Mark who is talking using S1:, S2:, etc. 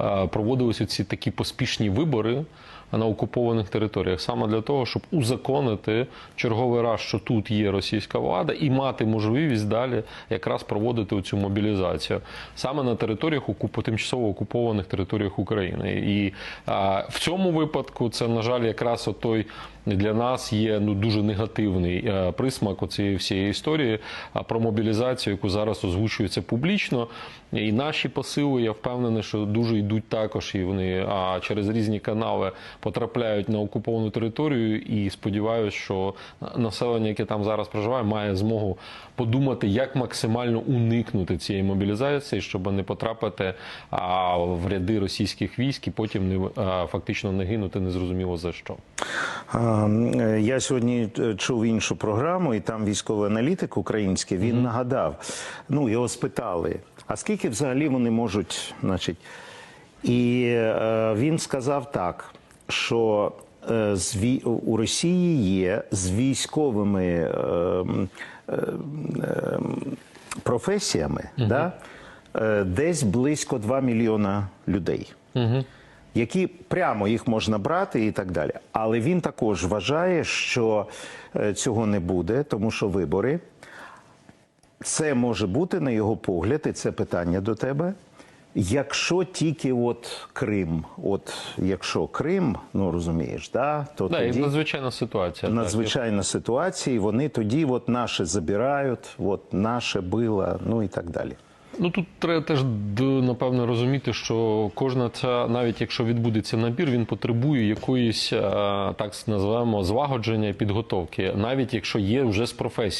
S1: е, проводилися ці такі поспішні вибори на окупованих територіях, саме для того, щоб узаконити черговий раз, що тут є російська влада, і мати можливість далі якраз проводити цю мобілізацію саме на територіях окуп... тимчасово окупованих територіях України. І а, в цьому випадку це, на жаль, якраз той для нас є ну дуже негативний е, присмак у цієї всієї історії а, про мобілізацію, яку зараз озвучується публічно. І наші посили, я впевнений, що дуже йдуть також, і вони а, через різні канали потрапляють на окуповану територію. І сподіваюся, що населення, яке там зараз проживає, має змогу подумати, як максимально уникнути цієї мобілізації, щоб не потрапити а, в ряди російських військ і потім не а, фактично не гинути незрозуміло за що.
S2: Я сьогодні е, чув іншу програму, і там військовий аналітик український він нагадав. Ну його спитали: а скільки взагалі вони можуть, значить, і е, він сказав так, що е, з у Росії є з військовими е, професіями, да, е, десь близько 2 мільйона людей які прямо їх можна брати і так далі. Але він також вважає, що цього не буде, тому що вибори. Це може бути, на його погляд, і це питання до тебе. Якщо тільки от Крим, от якщо Крим, ну розумієш, да, то
S1: Да, і
S2: тоді
S1: надзвичайна ситуація. так.
S2: надзвичайна ситуація, і вони тоді от наше забирають, от наше било, ну і так далі.
S1: Ну тут треба теж напевно розуміти, що кожна ця, навіть якщо відбудеться набір, він потребує якоїсь так називаємо злагодження і підготовки, навіть якщо є вже з професіями.